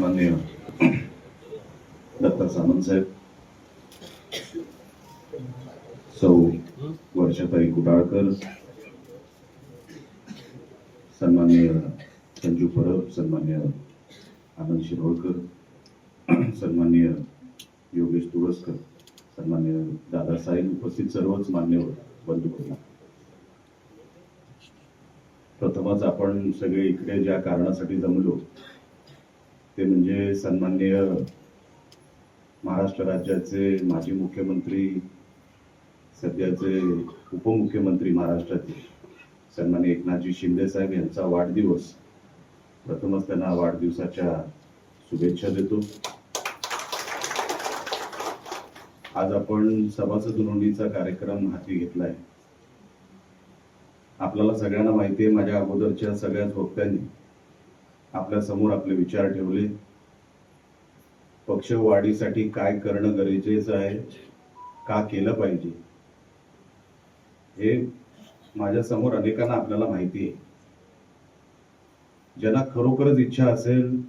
माननीय दत्ता सामंत साहेब. सौ वर्षाताई कुटाळकर सन्माननीय संजू परब सन्मान्य आनंद शिरोळकर. सन्माननीय योगेश तुळसकर सन्मान्य दादासाहेब उपस्थित सर्वच मान्यवर बंधू प्रथमच आपण सगळे इकडे ज्या कारणासाठी जमलो ते म्हणजे सन्माननीय महाराष्ट्र राज्याचे माजी मुख्यमंत्री सध्याचे उपमुख्यमंत्री महाराष्ट्राचे सन्मान्य एकनाथजी शिंदे साहेब यांचा वाढदिवस प्रथमच त्यांना वाढदिवसाच्या शुभेच्छा देतो. आज आपण सभासद नोंदणीचा कार्यक्रम हाती घेतलाय. आपल्याला सगळ्यांना माहिती आहे माझ्या अगोदरच्या सगळ्याच वक्त्यांनी आपल्यासमोर आपले विचार ठेवले. पक्ष वाढीसाठी काय करणं गरजेचं आहे? का केलं पाहिजे? हे माझ्यासमोर अनेकांना आपल्याला माहिती आहे. ज्यांना खरोखरच इच्छा असेल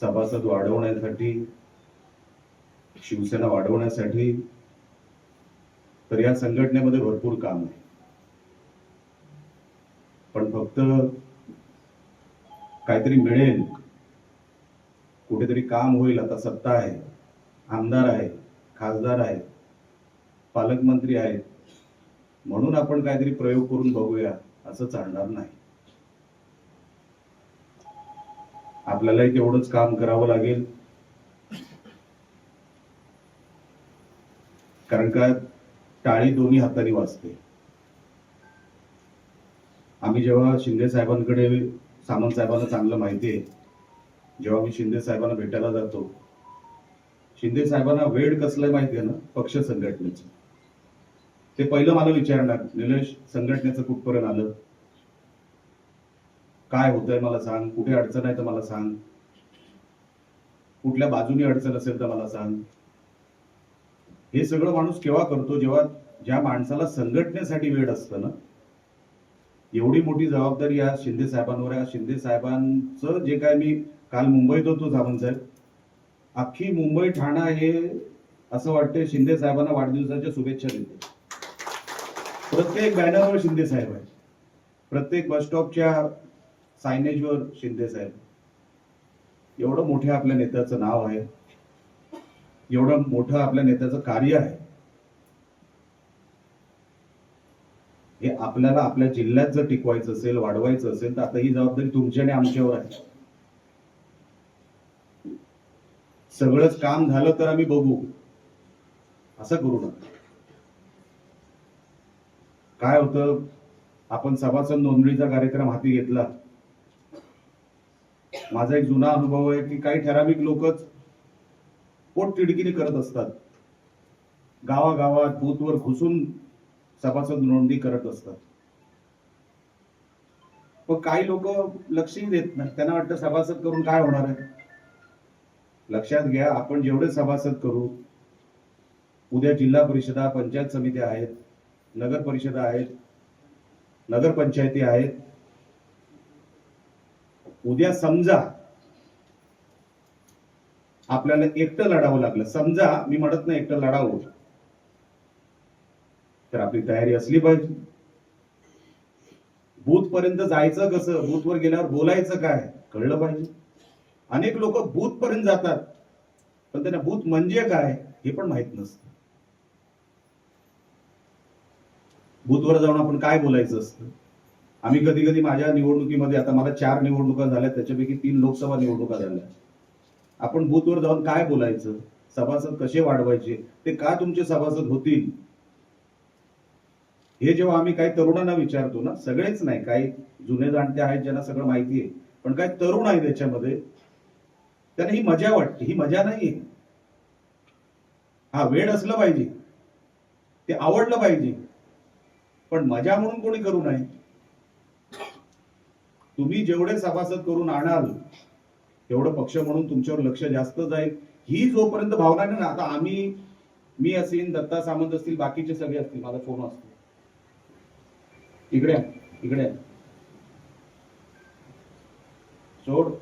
सभासद वाढवण्यासाठी शिवसेना वाढवण्यासाठी तर या संघटनेमध्ये भरपूर काम आहे. पण फक्त काहीतरी मिळेल. कुठेतरी काम होईल आता सत्ता आहे. आमदार आहे खासदार आहे पालकमंत्री आहेत म्हणून आपण काहीतरी प्रयोग करून बघूया असं चालणार नाही. आपल्यालाही तेवढंच काम करावं लागेल. कारण का टाळी दोन्ही हाताने वाजते. आम्ही जेव्हा शिंदे साहेबांकडे सामंत साहेबांना चांगलं माहिती आहे. जेव्हा मी शिंदे साहेबांना भेटायला जातो शिंदे साहेबांना वेळ कसलं माहिती आहे ना? पक्ष संघटनेचं. ते पहिलं मला विचारणार निलेश संघटनेचं कुठपर्यंत आलं? काय होतंय मला सांग? कुठे अडचण आहे तर मला सांग? कुठल्या बाजूनी अडचण असेल तर मला सांग? हे सगळं माणूस केव्हा करतो? जेव्हा ज्या माणसाला संघटनेसाठी वेळ असतं ना एवढी मोठी जबाबदारी या शिंदे साहेबांवर आहे. या शिंदे साहेबांचं जे काय मी काल मुंबईत होतो सावंत साहेब अख्खी मुंबई ठाणा हे असं वाटतं शिंदे साहेबांना वाढदिवसाच्या शुभेच्छा देते. प्रत्येक बॅनरवर शिंदे साहेब आहे प्रत्येक बस स्टॉपच्या सायनेजवर शिंदे साहेब. एवढं मोठ्या आपल्या नेत्याचं नाव आहे. एवढं मोठं आपल्या नेत्याचं कार्य आहे. हे आपल्याला आपल्या जिल्ह्यात जर टिकवायचं असेल वाढवायचं असेल तर आता ही जबाबदारी तुमची आणि आमच्यावर आहे. सगळंच काम झालं तर आम्ही बघू. असं करू नका. काय होतं? आपण सभासद नोंदणीचा कार्यक्रम हाती घेतला. माझा एक जुना अनुभव आहे की काही ठराविक लोकच पोट तिडकीने करत असतात. गावागावात बूथवर घुसून सभासद नोंदणी करत असतात. पण काही लोक लक्षही देत नाही. त्यांना वाटतं सभासद करून काय होणार आहे? लक्षात घ्या आपण जेवढे सभासद करू उद्या जिल्हा परिषदा पंचायत समित्या आहेत नगर परिषदा आहेत नगरपंचायती आहेत. उद्या समजा आपल्याला एकटं लढावं लागलं समजा मी म्हणत नाही एकटं लढावं. तर आपली तयारी असली पाहिजे. बूथ पर्यंत जायचं कसं? बूथ वर गेल्यावर बोलायचं काय? कळलं पाहिजे. अनेक लोक बूथ पर्यंत जातात. पण त्यांना बूथ म्हणजे काय? हे पण माहीत नसतं. बूथवर जाऊन आपण काय बोलायचं असतं? आम्ही कधी कधी माझ्या निवडणुकीमध्ये आता मला चार निवडणुका झाल्या त्याच्यापैकी तीन लोकसभा निवडणुका झाल्या. आपण बूथवर जाऊन काय बोलायचं? सभासद कसे वाढवायचे? ते का तुमचे सभासद होतील? हे जेव्हा आम्ही काही तरुणांना विचारतो ना सगळेच नाही काही जुने जाणते आहेत ज्यांना सगळं माहिती आहे पण काही तरुण आहे त्याच्यामध्ये त्यांना ही मजा वाटते ही मजा नाही आहे हा वेळ असलं पाहिजे ते आवडलं पाहिजे पण मजा म्हणून कोणी करू नये. तुम्ही जेवढे सभासद करून आणाल तेवढं पक्ष म्हणून तुमच्यावर लक्ष जास्त जाईल. ही जोपर्यंत भावना नाही ना आता आम्ही मी असेल दत्ता सामंत असतील बाकीचे सगळे असतील माझा फोन असतो. इकडे इकडे सोड.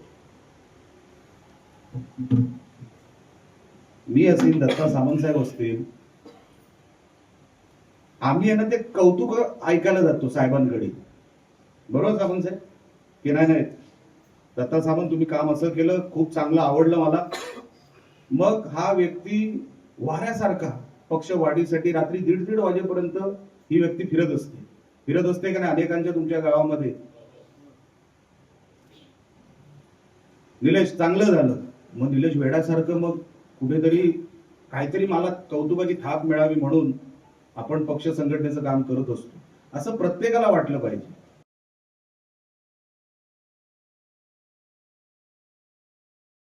मी असेल दत्ता सावंत साहेब असतील. आम्ही आहे ना ते कौतुक ऐकायला जातो साहेबांकडे. बरोबर सावंत साहेब? की नाही नाही? दत्ता सावंत तुम्ही काम असं केलं खूप चांगलं आवडलं मला. मग हा व्यक्ती वाऱ्यासारखा पक्ष वाढीसाठी रात्री दीड दीड वाजेपर्यंत ही व्यक्ती फिरत असते. फिरत असते का नाही अनेकांच्या तुमच्या गावामध्ये? निलेश चांगलं झालं. मग निलेश वेड्यासारखं मग कुठेतरी काहीतरी मला कौतुकाची थाप मिळावी म्हणून आपण पक्ष संघटनेचं काम करत असतो. असं प्रत्येकाला वाटलं पाहिजे.